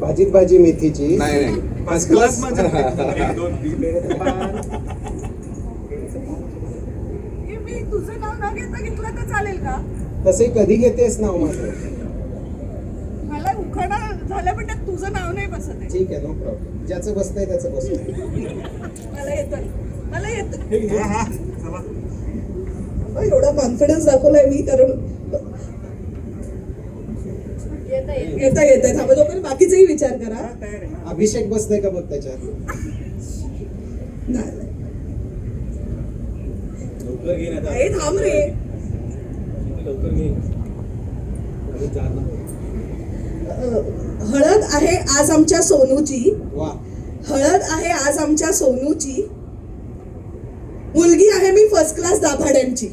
भाजीत भाजी मेथीची. नाही नाही. हे मी तुझं नाव न घेता घेतलं तर चालेल का? तसे कधी घेतेस नाव माझं मला उखाणा झालं पण त्यात तुझं नाव नाही बसत आहे. ठीक आहे नो प्रॉब्लेम ज्याचं बसतंय त्याचं बसतंय. मला येतं. मला येतं. एवढा कॉन्फिडन्स दाखवलाय मी कारण येता येत थांबा जोपर्यंत बाकीचाही विचार करा. अभिषेक बसतंय का बघ त्याच्यात नाही. नाही. ए, थांब रे. हळद आहे आज आमच्या सोनूची. वा. हळद आहे आज आमच्या सोनूची. मुलगी आहे मी फर्स्ट क्लास दाभाड्यांची.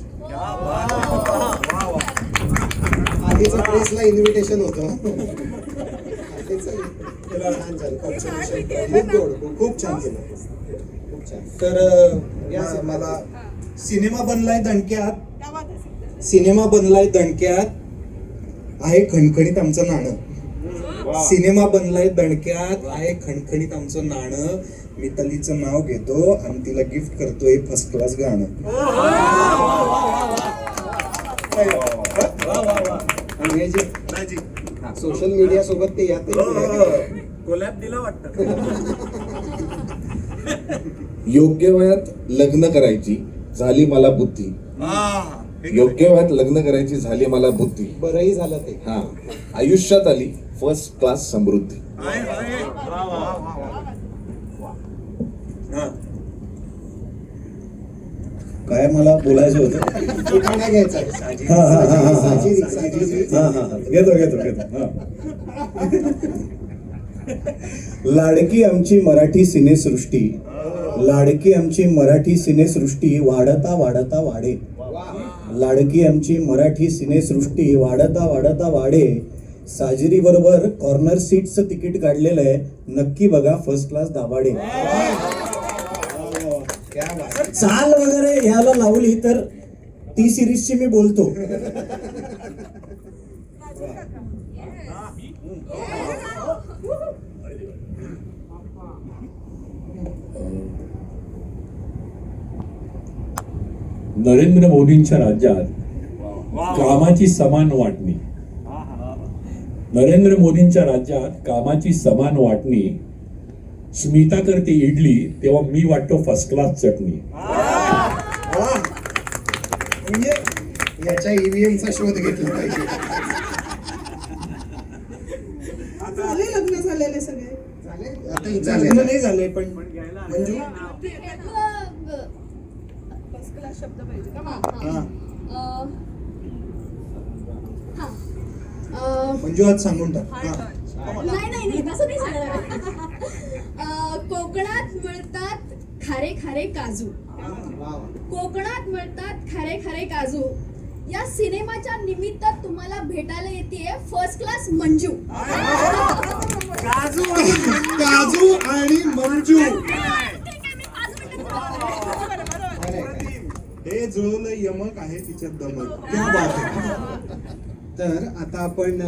आधीचं प्रेसला इन्व्हिटेशन होतं. आधीचं छान झालं. खूप छान छान खूप केलं. ना. गोड खूप छान केलं. खूप छान. तर या म-. मला सिनेमा बनलाय दणक्यात. सिनेमा बनलाय दणक्यात. आहे खणखणीत आमचं नाणं. सिनेमा बनलाय दणक्यात. आहे खणखणीत आमचं नाणं. मितालीचं नाव घेतो आणि तिला गिफ्ट करतोय फर्स्ट क्लास गाणं. सोशल मीडिया सोबत ते यात कोलॅब दिला वाटतं. योग्य वयात लग्न करायची झाली मला बुद्धी. योग्य वयात लग्न करायची झाली मला बुद्धी. बरंही झालं ते. हा. आयुष्यात आली फर्स्ट क्लास समृद्धी. काय मला बोलायचं होतं घ्यायचा. हा, हा, हा, हा, हा. हा, हा, हा. घेतो घेतो घेतो हा. लाडकी आमची मराठी सिनेसृष्टी लाडकी आमची मराठी सिनेसृष्टी वाढता वाढता वाढे लाडकी आमची मराठी सिनेसृष्टी वाढता वाढता वाढे साजरी बरोबर कॉर्नर सीटचं तिकीट काढलेलं आहे नक्की बघा फर्स्ट क्लास दाभाडे. चाल वगैरे याला लावली तर ती सिरीजची मी बोलतो. नरेंद्र मोदींच्या राज्यात कामाची समान वाटणी. नरेंद्र मोदींच्या राज्यात कामाची समान वाटणी. स्मिता करते इडली तेव्हा मी वाटतो फर्स्ट क्लास चटणी. म्हणजे याच्या ईव्हीएम चा शोध घेतला पाहिजे. झाले लग्न झालेले सगळे? आता लग्न नाही झालंय पण मंजू? फर्स्ट क्लास शब्द पाहिजे का? हा. अं, मंजू आज सांगून टाक. हा. नाही नाही तसं नाही सांगणार. कोकणात मिळतात खारे खारे काजू. कोकणात मिळतात खारे खारे काजू. या सिनेमाच्या निमित्त तुम्हाला भेटायला येते फर्स्ट क्लास मंजू. काजू आणि मंजू. हे जुळवलं यमक आहे तिच्यात दमक बात तर आता आपण